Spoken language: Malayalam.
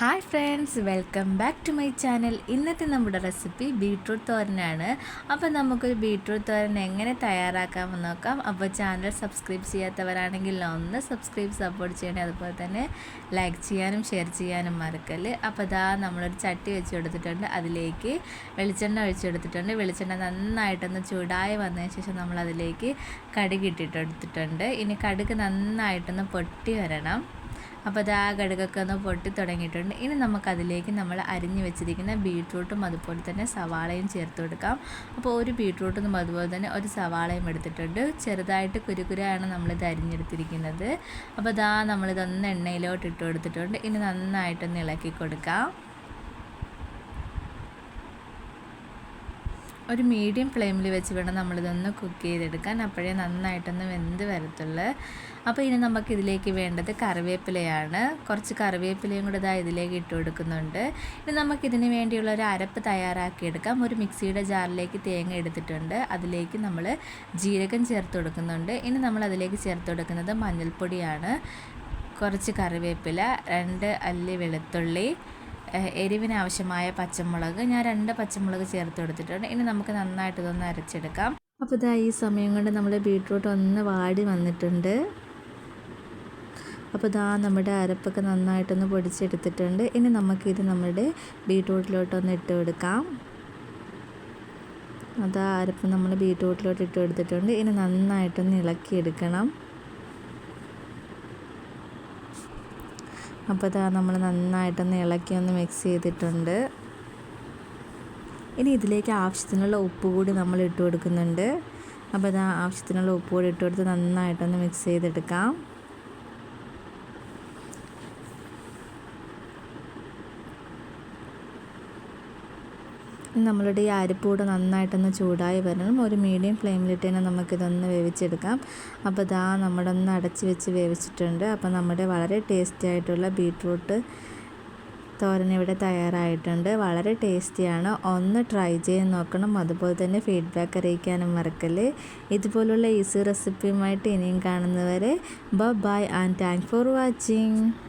Hi friends welcome back to my channel ഇന്നത്തെ നമ്മുടെ റെസിപ്പി ബീട്രൂട്ട് തോരനാണ്. അപ്പോൾ നമുക്കൊരു ബീട്രൂട്ട് തോരൻ എങ്ങനെ തയ്യാറാക്കാമെന്ന് നോക്കാം. അപ്പോൾ ചാനൽ സബ്സ്ക്രൈബ് ചെയ്യാത്തവരാണെങ്കിൽ ഒന്ന് സബ്സ്ക്രൈബ് സപ്പോർട്ട് ചെയ്യണേ. അതുപോലെ തന്നെ ലൈക്ക് ചെയ്യാനും ഷെയർ ചെയ്യാനും മറക്കൽ അപ്പോൾ ഇതാ നമ്മളൊരു ചട്ടി വെച്ച് കൊടുത്തിട്ടുണ്ട്. അതിലേക്ക് വെളിച്ചെണ്ണ ഒഴിച്ച് കൊടുത്തിട്ടുണ്ട്. വെളിച്ചെണ്ണ നന്നായിട്ടൊന്ന് ചൂടായി വന്നതിന് ശേഷം നമ്മൾ അതിലേക്ക് കടുക് ഇട്ടിട്ടെടുത്തിട്ടുണ്ട് ഇനി കടുക് നന്നായിട്ടൊന്ന് പൊട്ടി വരണം. അപ്പോൾ അത് ആ കടുകൊക്കെ ഒന്ന് പൊട്ടി തുടങ്ങിയിട്ടുണ്ട്. ഇനി നമുക്കതിലേക്ക് നമ്മൾ അരിഞ്ഞു വെച്ചിരിക്കുന്ന ബീട്രൂട്ടും അതുപോലെ തന്നെ സവാളയും ചേർത്ത് കൊടുക്കാം. അപ്പോൾ ഒരു ബീട്രൂട്ടും അതുപോലെ തന്നെ ഒരു സവാളയും എടുത്തിട്ടുണ്ട്. ചെറുതായിട്ട് കുരുകുരാണ് നമ്മളിത് അരിഞ്ഞെടുത്തിരിക്കുന്നത്. അപ്പോൾ ഇതാ നമ്മളിതൊന്ന് എണ്ണയിലോട്ട് ഇട്ട് കൊടുത്തിട്ടുണ്ട്. ഇനി നന്നായിട്ടൊന്ന് ഇളക്കി കൊടുക്കാം. ഒരു മീഡിയം ഫ്ലെയിമിൽ വെച്ച് വേണം നമ്മളിതൊന്ന് കുക്ക് ചെയ്തെടുക്കാൻ. അപ്പോഴേ നന്നായിട്ടൊന്ന് വെന്ത് വരത്തുള്ളൂ. അപ്പോൾ ഇനി നമുക്ക് ഇതിലേക്ക് വേണ്ടത് കറിവേപ്പിലയാണ്. കുറച്ച് കറിവേപ്പിലയും കൂടെ ഇതാ ഇതിലേക്ക് ഇട്ട് കൊടുക്കുന്നുണ്ട്. ഇനി നമുക്കിതിന് വേണ്ടിയുള്ള ഒരു അരപ്പ് തയ്യാറാക്കിയെടുക്കാം. ഒരു മിക്സിയുടെ ജാറിലേക്ക് തേങ്ങ എടുത്തിട്ടുണ്ട്. അതിലേക്ക് നമ്മൾ ജീരകം ചേർത്ത് കൊടുക്കുന്നുണ്ട്. ഇനി നമ്മൾ അതിലേക്ക് ചേർത്ത് കൊടുക്കുന്നത് മഞ്ഞൾപ്പൊടിയാണ്. കുറച്ച് കറിവേപ്പില രണ്ട് അല്ലി വെളുത്തുള്ളി എരിവിന് ആവശ്യമായ പച്ചമുളക്. ഞാൻ രണ്ട് പച്ചമുളക് ചേർത്ത് കൊടുത്തിട്ടുണ്ട് ഇനി നമുക്ക് നന്നായിട്ട് ഇതൊന്ന് അരച്ചെടുക്കാം. അപ്പോൾ ഇതാ ഈ സമയം കൊണ്ട് നമ്മൾ ബീട്രൂട്ട് ഒന്ന് വാടി വന്നിട്ടുണ്ട്. അപ്പോൾ ഇതാ നമ്മുടെ അരപ്പൊക്കെ നന്നായിട്ടൊന്ന് പൊടിച്ചെടുത്തിട്ടുണ്ട്. ഇനി നമുക്കിത് നമ്മുടെ ബീട്രൂട്ടിലോട്ടൊന്ന് ഇട്ട് കൊടുക്കാം അതാ അരപ്പ് നമ്മൾ ബീട്രൂട്ടിലോട്ട് ഇട്ട് കൊടുത്തിട്ടുണ്ട് ഇനി നന്നായിട്ടൊന്ന് ഇളക്കിയെടുക്കണം. അപ്പോൾ ഇതാ നമ്മൾ നന്നായിട്ടൊന്ന് ഇളക്കി ഒന്ന് മിക്സ് ചെയ്തിട്ടുണ്ട്. ഇനി ഇതിലേക്ക് ആവശ്യത്തിനുള്ള ഉപ്പ് കൂടി നമ്മൾ ഇട്ട് കൊടുക്കുന്നുണ്ട്. അപ്പോൾ ഇതാ ആവശ്യത്തിനുള്ള ഉപ്പ് കൂടി ഇട്ട് കൊടുത്ത് നന്നായിട്ടൊന്ന് മിക്സ് ചെയ്തെടുക്കാം. നമ്മളുടെ ഈ അരിപ്പൂട് നന്നായിട്ടൊന്ന് ചൂടായി വരണം. ഒരു മീഡിയം ഫ്ലെയിമിലിട്ട് തന്നെ നമുക്കിതൊന്ന് വേവിച്ചെടുക്കാം. അപ്പോൾ ഇതാ നമ്മുടെ ഒന്ന് അടച്ച് വെച്ച് വേവിച്ചിട്ടുണ്ട്. അപ്പോൾ നമ്മുടെ വളരെ ടേസ്റ്റി ആയിട്ടുള്ള ബീട്രൂട്ട് തോരൻ ഇവിടെ തയ്യാറായിട്ടുണ്ട്. വളരെ ടേസ്റ്റിയാണ് ഒന്ന് ട്രൈ ചെയ്ത് നോക്കണം. അതുപോലെ തന്നെ ഫീഡ്ബാക്ക് അറിയിക്കാനും മറക്കല്ലേ. ഇതുപോലുള്ള ഈസി റെസിപ്പിയുമായിട്ട് ഇനിയും കാണുന്നവരെ ബ bye and thank for watching